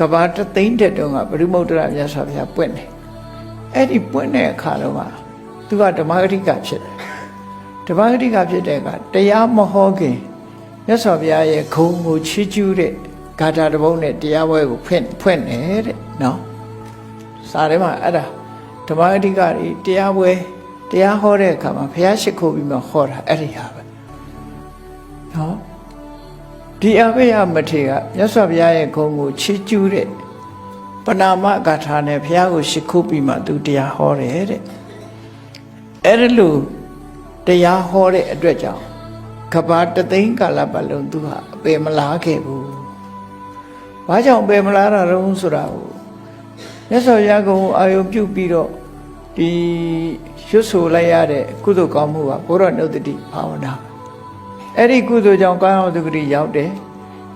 ကဘာတသိန်းတက်တုန်းကပရိမုဒ္ဒရာမြတ်စွာဘုရားပွင့်တယ်အဲ့ဒီပွင့်တဲ့အခါတော့ကသူကဓမ္မဂတိကဖြစ်တယ်ဓမ္မဂတိကဖြစ်တဲ့အခါတရားမဟောခင်မြတ်စွာဘုရားရဲ့ခုံကိုချီးကျူးတဲ့ဂါထာတစ်ပုဒ်နဲ့တရားပွဲကိုဖွင့်ဖွင့်တယ်တဲ့နော်စာထဲမှာအဲ့ဒါဓမ္မဂတိကတွေတရားပွဲတရားဟောတဲ့အခါမှာဘုရားရှိခိုးပြီးမှဟောတာအဲ့ဒီဟာပဲနော် ဒီအဘိယမထေရမြတ်စွာဘုရားရဲ့ဂုဏ်ကိုချီးကျူးတဲ့ပဏာမဂါထာနဲ့ဘုရားကိုရှိခိုးပြီးမှသူတရားဟောတယ်တဲ့အဲ့ဒါလို့တရားဟောတဲ့အတွက်ကြောင့်ကဘာတသိန်းကာလပတ်လုံးသူဟာအပေမလားခဲ့ဘူး။ဘာကြောင့်အပေမလားတာတုံးဆိုတာကိုမြတ်စွာဘုရားကအာယုံပြုတ်ပြီးတော့ဒီရွတ်ဆိုလိုက်ရတဲ့ကုသိုလ်ကောင်းမှုကဘုရားနုတ္တိဘာဝနာပဲ အဲ့ဒီကုသိုလ်ကြောင့်ကောင်းအောင်သူကတိရောက်တယ်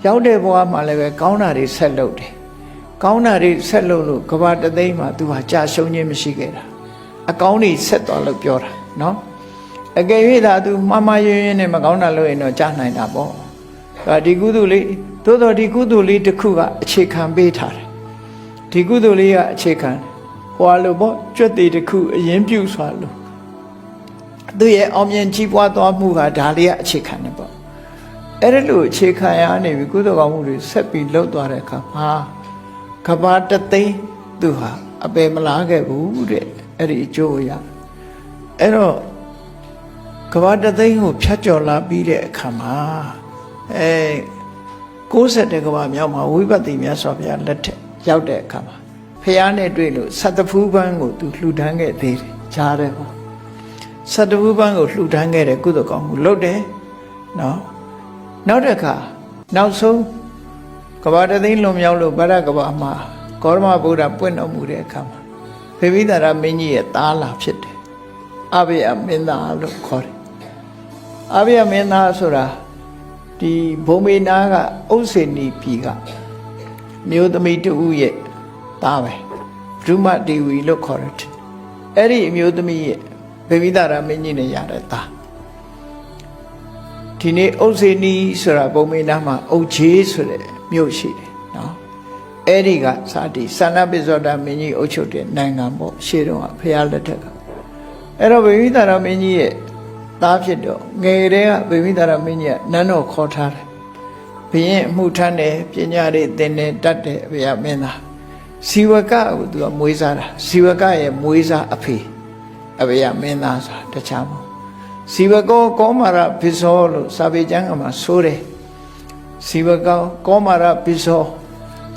ရောက်တဲ့ဘဝမှာလည်းပဲကောင်းတာတွေဆက်လုပ်တယ်ကောင်းတာတွေဆက်လုပ်လို့ကဘာတသိန်းမှာသူဟာကြာရှုံးခြင်းမရှိခဲ့တာအကောင်းတွေဆက်သွားလို့ပြောတာနော်အကယ်၍သာသူမှားမှားယွင်းယွင်းနဲ့မကောင်းတာလုပ်ရင်တော့ကြာနိုင်တာပေါ့ဒါဒီကုသိုလ်လေးသို့တော်ဒီကုသိုလ်လေးတစ်ခုကအခြေခံပေးထားတယ်ဒီကုသိုလ်လေးကအခြေခံတယ်ဟွာလို့ပေါ့ကြွက်သေးတစ်ခုအရင်ပြုစွာလို့ သူရဲ့အောင်မြင်ကြီးပွားသွားမှုဟာဒါလေးကအခြေခံတယ်ပေါ့အဲ့ဒါလို့အခြေခံရနေပြီကုသိုလ်ကောင်းမှုတွေဆက်ပြီးလှုပ်သွားတဲ့အခါမှာကဘာတသိန်းသူဟာအပေမလားခဲ့ဘူးတဲ့အဲ့ဒီအကျိုးရအဲ့တော့ကဘာတသိန်းကိုဖြတ်ကျော်လာပြီးတဲ့အခါမှာအဲ60တဲ့ကဘာမြောက်မှာဝိပဿနာမြတ်စွာဘုရားလက်ထက်ရောက်တဲ့အခါမှာဖះနဲ့တွေ့လို့သတ္တဖူးပန်းကိုသူလှူဒန်းခဲ့သေးတယ်ကြားတယ်ပေါ့ စတဝုပန်းကိုလှူဒန်းခဲ့တဲ့ကုသိုလ်ကောင်းမှုလုပ်တယ်နော်နောက်တစ်ခါနောက်ဆုံးကဘာတသိန်းလွန်မြောက်လို့ဗရကဘာမှာဂေါရမဗုဒ္ဓပွင့်တော်မူတဲ့အခါမှာဖေဘိသာရမင်းကြီးရဲ့သားလာဖြစ်တယ်အဘိယမင်းသားလို့ခေါ်တယ်အဘိယမင်းသားဆိုတာဒီဘုံမေနာကအုတ်စေနီပြည်ကမြို့သမီးတူရဲ့သားပဲဒုမဒေဝီလို့ခေါ်တယ်အဲ့ဒီအမျိုးသမီးရဲ့ ဘေမိတာရမင်းကြီးနဲ့ရတဲ့သားဒီနေ့အုတ်စေနီဆိုတာပုံမေနာမှာအုတ်ချေးဆိုတဲ့မြို့ရှိတယ်နော်အဲ့ဒီကစာတိသန္နပိဇောဒမင်းကြီးအုပ်ချုပ်တဲ့နိုင်ငံပေါ့ရှေးတုန်းကဖျားလက်ထက်ကအဲ့တော့ဘေမိတာရမင်းကြီးရဲ့သားဖြစ်တော့ငယ်တဲ့ကဘေမိတာရမင်းကြီးကနန်းတော်ခေါ်ထားတယ်ဘုရင်အမှုထမ်းတယ်ပညာတွေသင်တယ်တတ်တယ်ဘုရားမင်းသားဇီဝကကိုသူကမွေးစားတာဇီဝကရဲ့မွေးစားအဖေ အဘေယမင်းသားဆိုတာတခြားမဟုတ်ဇီဝကောကောမာရပိဇောလို့စာပေကျမ်းကမှာဆိုတယ်ဇီဝကောကောမာရပိဇော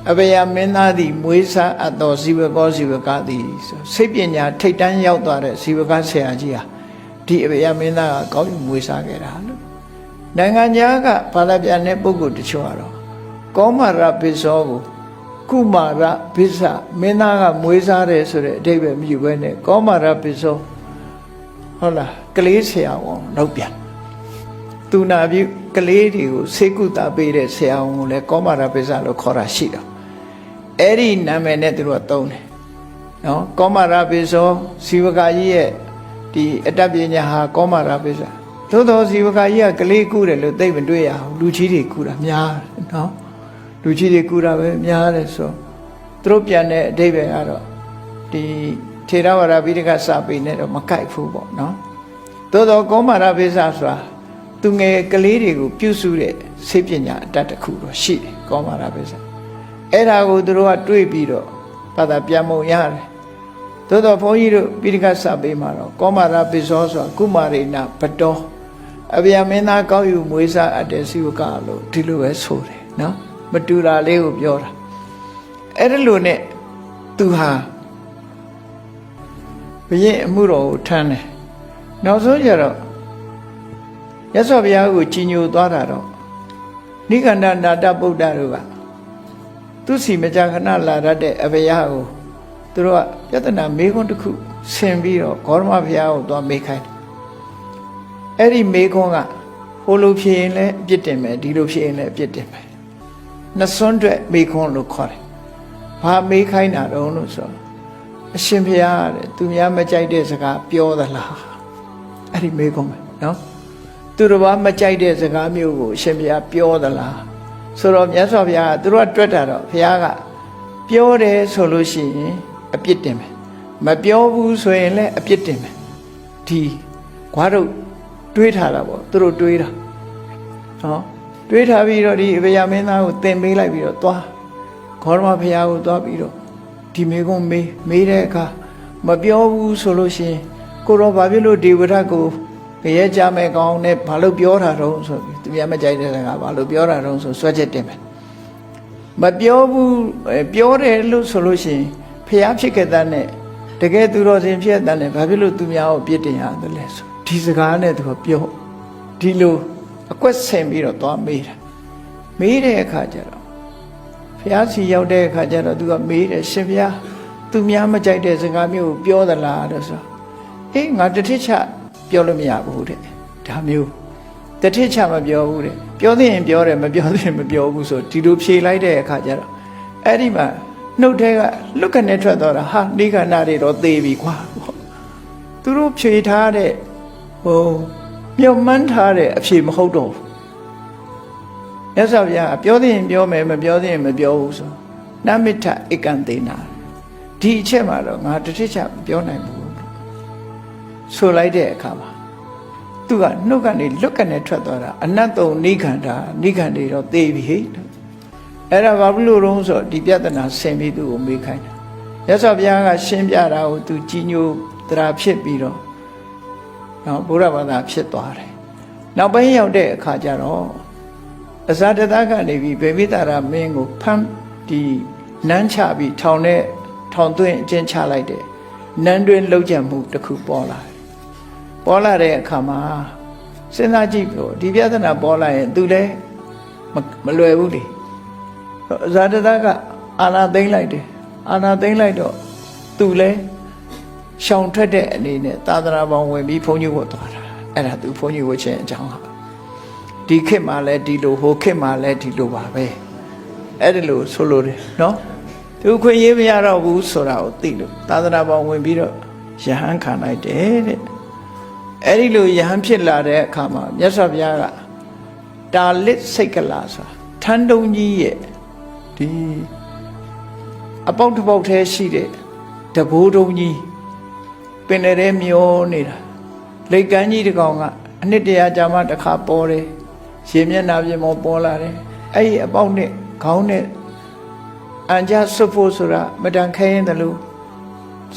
အဘေယမင်းသားသည်မွေးစားအပ်သောဇီဝကောဇီဝကသည်ဆိုစိတ်ပညာထိတ်တန်းရောက်သွားတဲ့ဇီဝကဆရာကြီးဟာဒီအဘေယမင်းသားကကောင်းပြီးမွေးစားခဲ့တာလို့နိုင်ငံခြားကဘာသာပြန်တဲ့ပုဂ္ဂိုလ်တချို့ကတော့ကောမာရပိဇောကို ကုမာရဘိဇမင်းသားကမွေးစားတယ်ဆိုတဲ့အဓိပ္ပာယ်မယူဘဲနဲ့ကောမာရဘိဇောဟုတ်လားကလေးဆရာဝန်လောက်ပြန်သူနာပြုကလေးတွေကိုစေကုတာပေးတဲ့ဆရာဝန်ကိုလည်းကောမာရဘိဇလို့ခေါ်တာရှိတော့အဲ့ဒီနာမည်နဲ့သူတို့ကသုံးတယ်နော်ကောမာရဘိဇောဇီဝကကြီးရဲ့ဒီအတ္တပညာဟာကောမာရဘိဇသို့တော်ဇီဝကကြီးကကလေးကုတယ်လို့သိမတွေ့ရဘူးလူကြီးတွေကုတာများတယ်နော် လူကြီးတွေကူတာပဲများတယ်ဆိုသူတို့ပြန်တဲ့အဓိပ္ပာယ်ကတော့ဒီထေရဝါဒပိဋကစာပေနဲ့တော့မကိုက်ဘူးပေါ့နော်သို့တော့ကောမာရပိစဆိုတာသူငယ်ကလေးတွေကိုပြုစုတဲ့စေပညာအတတ်တစ်ခုတော့ရှိတယ်ကောမာရပိစအဲ့ဒါကိုသူတို့ကတွေးပြီးတော့ဘာသာပြန်မုံရတယ်သို့တော့ဘုန်းကြီးတို့ပိဋကစာပေမှာတော့ကောမာရပိစောဆိုတာကုမာရိနာဘတော်အဗျာမင်းသားကောက်ယူမွေးစားအပ်တဲ့စီဝကလို့ဒီလိုပဲဆိုတယ်နော် မတူတာလေးကိုပြောတာအဲ့ဒါလို့ ਨੇ သူဟာဘုရင်အမှုတော်ကိုထမ်းတယ်နောက်ဆုံးကျတော့ရသော်ဘုရားကိုကြီးညိုသွားတာတော့နိခန္ဓနာတဗုဒ္ဓတို့ကသူစီမကြာခဏလာရတဲ့အဘယကိုသူတို့ကယတနာမေခွန်းတစ်ခုဆင်ပြီးတော့ဂေါရမဘုရားကိုသွားမေးခိုင်းတယ်အဲ့ဒီမေခွန်းကဟိုလိုဖြစ်ရင်လည်းအပြစ်တင်မယ်ဒီလိုဖြစ်ရင်လည်းအပြစ်တင်မယ် နှစ်စွန်းအတွက်မေခွန်းလို့ခေါ်တယ်။ဘာမေးခိုင်းတာတုံးလို့ဆိုတော့အရှင်ဘုရားတဲ့သူများမကြိုက်တဲ့စကားပြောသလား။အဲ့ဒီမေခွန်းပဲနော်။သူတော်ဘာမကြိုက်တဲ့စကားမျိုးကိုအရှင်ဘုရားပြောသလား။ဆိုတော့မြတ်စွာဘုရားကသူတို့ကတွေ့တာတော့ဘုရားကပြောတယ်ဆိုလို့ရှိရင်အပြစ်တင်မယ်မပြောဘူးဆိုရင်လည်းအပြစ်တင်မယ်ဒီခွားတို့တွေးထားတာပေါ့သူတို့တွေးတာနော် တွေးထားပြီးတော့ဒီအဗယမင်းသားကိုတင်ပေးလိုက်ပြီးတော့သွားခေါရမဖရာကိုသွားပြီးတော့ဒီမေကုန်းမေးမေးတဲ့အခါမပြောဘူးဆိုလို့ရှိရင်ကိုတော့ဘာဖြစ်လို့ဒီဝရကိုကြရဲကြမဲ့ကောင်းနဲ့ဘာလို့ပြောတာတုံးဆိုပြီးသူများမကြိုက်တဲ့စကားဘာလို့ပြောတာတုံးဆိုစွဲချက်တင်မယ်မပြောဘူးအဲပြောတယ်လို့ဆိုလို့ရှိရင်ဖျားဖြစ်ခဲ့တဲ့နဲ့တကယ်သူတော်စင်ဖြစ်တဲ့နဲ့ဘာဖြစ်လို့သူများကိုပြစ်တင်ရတယ်လဲဆိုဒီစကားနဲ့သူကပြောဒီလို အကွက်ဆင်ပြီးတော့သွားမေးတာမေးတဲ့အခါကျတော့ဖျားစီရောက်တဲ့အခါကျတော့သူကမေးတယ်ရှင်ဖျားသူများမကြိုက်တဲ့စကားမျိုးကိုပြောသလားလို့ဆိုအေးငါတထစ်ချပြောလို့မရဘူးတဲ့ဒါမျိုးတထစ်ချမပြောဘူးတဲ့ပြောသင့်ရင်ပြောတယ်မပြောသင့်ရင်မပြောဘူးဆိုဒီလိုဖြေလိုက်တဲ့အခါကျတော့အဲ့ဒီမှာနှုတ်ထဲကလွတ်ကနေထွက်သွားတာဟာနိခန္ဓာတွေတော့သေပြီကွာသူတို့ဖြေထားတဲ့ဟို မြုံမှန်းထားတဲ့အဖြေမဟုတ်တော့ဘူးမြတ်စွာဘုရားပြောသင့်ရင်ပြောမယ်မပြောသင့်ရင်မပြောဘူးဆိုနမိထဧကံသေနာဒီအချက်မှာတော့ငါတထစ်ချမပြောနိုင်ဘူးဆိုလိုက်တဲ့အခါမှာသူကနှုတ်ကနေလွတ်ကနေထွက်သွားတာအနတ်တုံနိခန္ဓာနိခန္ဓေတော့သေပြီဟဲ့အဲ့ဒါဘာဖြစ်လို့တုံးဆိုဒီပြဿနာဆင်ပြီးသူ့ကိုမေးခိုင်းတာရသော်ဘုရားကရှင်းပြတာကိုသူကြီးညိုတရာဖြစ်ပြီးတော့ နော်ဘုရားဘာသာဖြစ်သွားတယ်နောက်ပိုင်းရောက်တဲ့အခါကျတော့အဇာတတကနေပြီးဗေမိတာရမင်းကိုဖမ်းဒီနန်းချပြီးထောင်နဲ့ထောင်သွင်းအကျဉ်းချလိုက်တယ်နန်းတွင်လှုပ်ကြံမှုတစ်ခုပေါ်လာတယ်ပေါ်လာတဲ့အခါမှာစဉ်းစားကြည့်ပြီးဒီပြဿနာပေါ်လာရင်သူလည်းမမလွယ်ဘူးလေဇာတတကအာနာသိမ့်လိုက်တယ်အာနာသိမ့်လိုက်တော့သူလည်း ရှောင်ထွက်တဲ့အနေနဲ့သာသနာပေါင်းဝင်ပြီးဘုန်းကြီးဝတ်သွားတာအဲ့ဒါသူဘုန်းကြီးဝတ်ခြင်းအကြောင်းဟာဒီခေတ်မှာလည်းဒီလိုဟိုခေတ်မှာလည်းဒီလိုပါပဲအဲ့ဒီလိုဆိုလိုတယ်နော်သူခွင့်ရေးမရတော့ဘူးဆိုတာကိုသိလို့သာသနာပေါင်းဝင်ပြီးတော့ယဟန်ခံလိုက်တယ်တဲ့အဲ့ဒီလိုယဟန်ဖြစ်လာတဲ့အခါမှာမြတ်စွာဘုရားကတာလစ်စိတ်ကလာဆိုတာထန်းတုံကြီးရဲ့ဒီအပေါက်တစ်ပေါက်သေးရှိတဲ့တဘိုးတုံကြီး ပင်လယ်ထဲမျောနေတာလိတ်ကန်းကြီးတစ်ကောင်ကအနှစ်တရာကြာမှတစ်ခါပေါ်တယ်ရေမျက်နှာပြင်ပေါ်ပေါ်လာတယ်အဲ့ဒီအပေါက်နဲ့ခေါင်းနဲ့အန်ကြဆွတ်ဖို့ဆိုတာမတန်ခဲရင်တလို့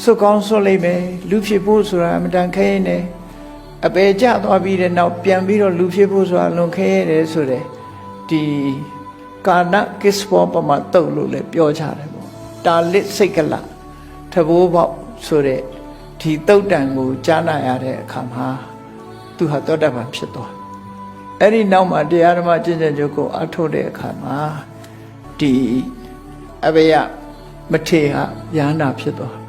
ဆွတ်ကောင်းဆွတ်လိုက်မယ်လူဖြစ်ဖို့ဆိုတာမတန်ခဲရင်လည်းအပေကျသွားပြီးတဲ့နောက်ပြန်ပြီးတော့လူဖြစ်ဖို့ဆိုတာလွန်ခဲရတယ်ဆိုတဲ့ဒီကာနကစ္စဘောပမာတုတ်လို့လည်းပြောကြတယ်ပေါ့တာလစ်စိတ်ကလသဘောပေါက်ဆိုတဲ့ ဒီတုတ်တန်ကိုကြားနာရတဲ့အခါမှာသူဟာသောတာပန်ဖြစ်သွားအဲ့ဒီနောက်မှာတရားဓမ္မကျင့်ကြံကြုတ်ကိုအထုတ်တဲ့အခါမှာဒီအဘေယမထေဟာယန္တာဖြစ်သွား